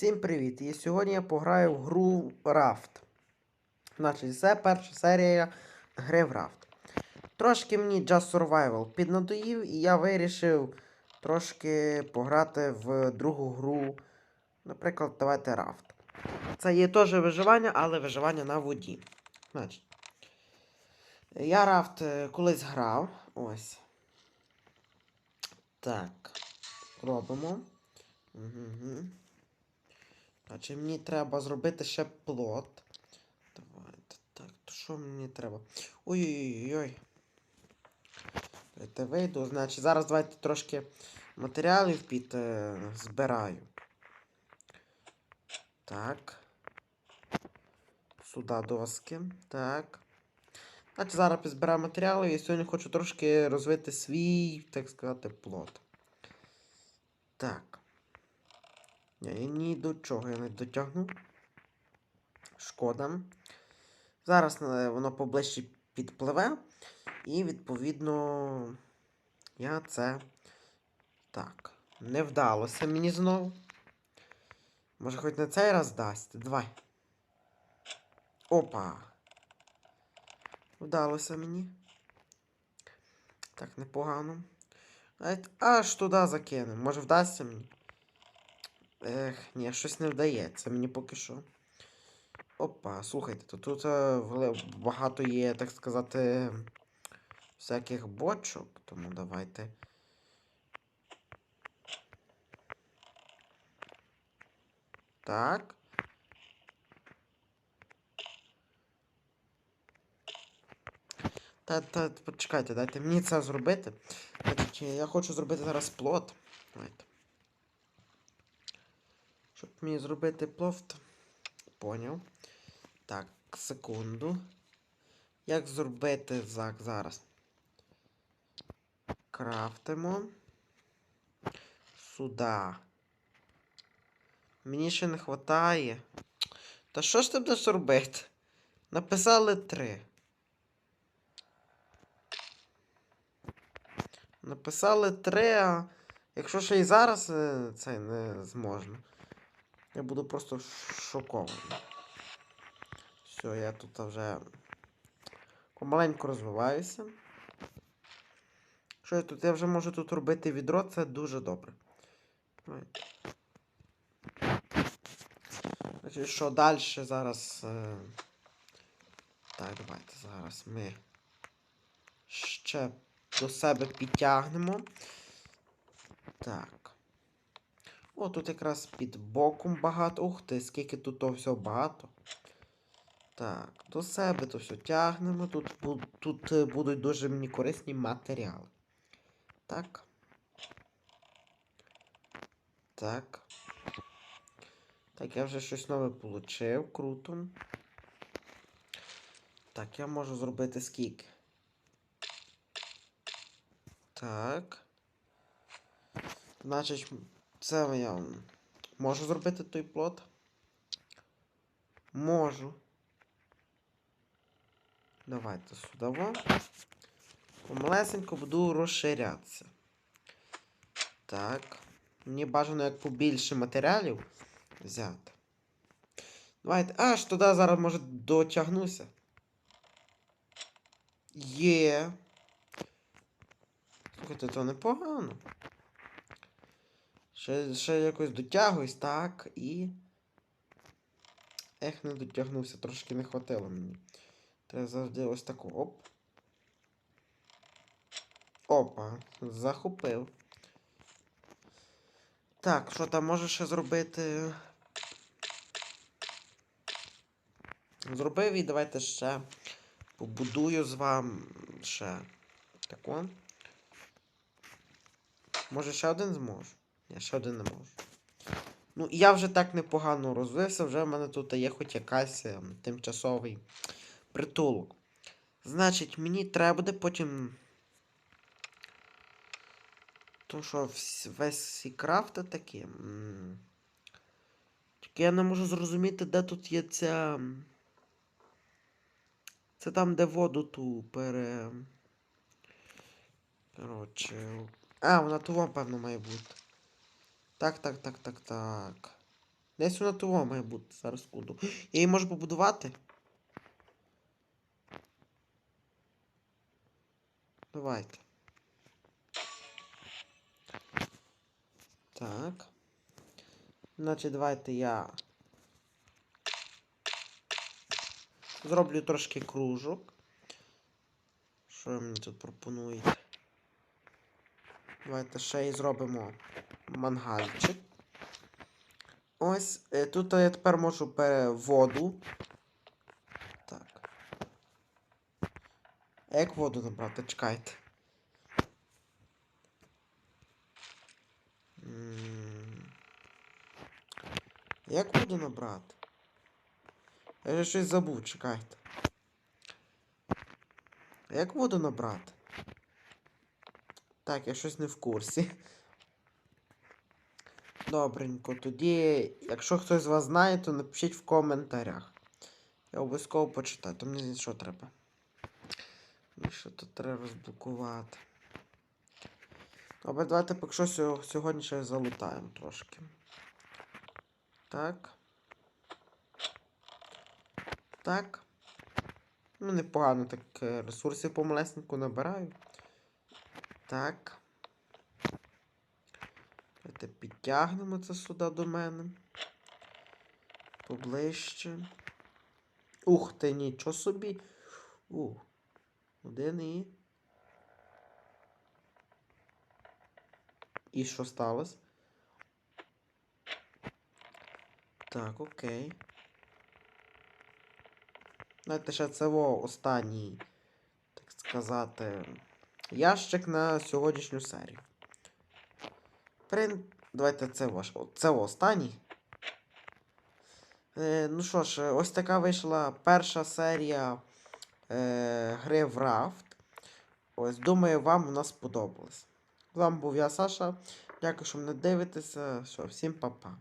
Всім привіт! І сьогодні я пограю в гру Raft. Значить, це перша серія гри в Raft. Трошки мені Just Survival піднадоїв, і я вирішив трошки пограти в другу гру. Наприклад, давайте Raft. Це є теж виживання, але виживання на воді. Значить, я Raft е, колись грав. Ось. Так. Робимо. Угу. Значить, мені треба зробити ще плот. Давайте. Так, то що мені треба? Ой-ой-ой. Давайте вийду. Значить, зараз давайте трошки матеріалів під е, збираю. Так. Сюди доски. Так. Значить, зараз підзбираю матеріали. Я сьогодні хочу трошки розвити свій, так сказати, плот. Так. Ні, я ні до чого я не дотягну. Шкода. Зараз е, воно поближче підпливе. І, відповідно, я це. Так. Не вдалося мені знову. Може, хоч на цей раз дасть. Давай. Опа. Вдалося мені. Так, непогано. Навіть аж туди закинемо. Може вдасться мені? Ех, ні, щось не вдається мені поки що. Опа, слухайте, то тут е, багато є, так сказати, всяких бочок, тому давайте. Так. Та, та, почекайте, дайте мені це зробити. Я хочу зробити зараз плот. Давайте. Мені зробити плофт. Поняв. Так, секунду. Як зробити зак зараз? Крафтимо. Сюда. Мені ще не вистачає. Та що ж ти будеш робити? Написали три. Написали три, а якщо ще і зараз е, це не зможна. Я буду просто шокований. Все, я тут вже помаленьку розвиваюся. Що я тут? Я вже можу тут робити відро, це дуже добре. Значить, що далі зараз. Е... Так, давайте зараз ми ще до себе підтягнемо. Так. О, тут якраз під боком багато. Ух ти, скільки тут того всього багато. Так, до себе то все тягнемо. Тут, тут е, будуть дуже мені корисні матеріали. Так. Так. Так, я вже щось нове получив. Круто. Так, я можу зробити скільки. Так. Значить, це я можу зробити той плод? Можу. Давайте сюди. Помалесенько буду розширятися. Так. Мені бажано як побільше матеріалів взяти. Давайте. Аж туди зараз може дотягнуся. Є. Слухайте, то непогано. Ще, ще якось дотягуюсь, так, і. Ех, не дотягнувся, трошки не хватило мені. Треба завжди ось таку. Оп. Опа, захопив. Так, що там може ще зробити? Зробив і давайте ще побудую з вами ще тако. Може ще один зможу? Я ще один не можу. Ну, я вже так непогано розвився, вже в мене тут є хоч якась ем, тимчасовий притулок. Значить, мені треба буде потім. То що весь ці крафти такі. Тільки я не можу зрозуміти, де тут є ця. Це там, де воду ту пере. Коротше. А, вона того, певно, має бути. Так, так, так, так, так. Десь вона того має бути. Зараз секунду. Я її можу побудувати? Давайте. Так. Значить, давайте я зроблю трошки кружок. Що мені тут пропонуєте? Давайте ще й зробимо мангальчик. Ось е, тут я тепер можу воду. Так. Як воду набрати? Чекайте. Як воду набрати? Я вже щось забув, чекайте. Як воду набрати? Так, я щось не в курсі. Добренько, тоді, якщо хтось з вас знає, то напишіть в коментарях. Я обов'язково почитаю. То мені що треба? Мені що тут треба розблокувати. Добре, давайте поки що сьогодні ще залутаємо трошки. Так. Так. Ну, непогано так е, ресурсів помалесеньку набираю. Так. Давайте підтягнемо це сюди до мене. Поближче. Ух ти, нічого собі. У. Один і. І що сталося? Так, окей. Знаєте, ще це останній, так сказати, ящик на сьогоднішню серію. Прин... Давайте це ваш. Це останній. Е, ну що ж, ось така вийшла перша серія е, гри в Рафт. Ось, думаю, вам вона сподобалась. З вами був я, Саша. Дякую, що мене дивитеся. Все, всім па-па.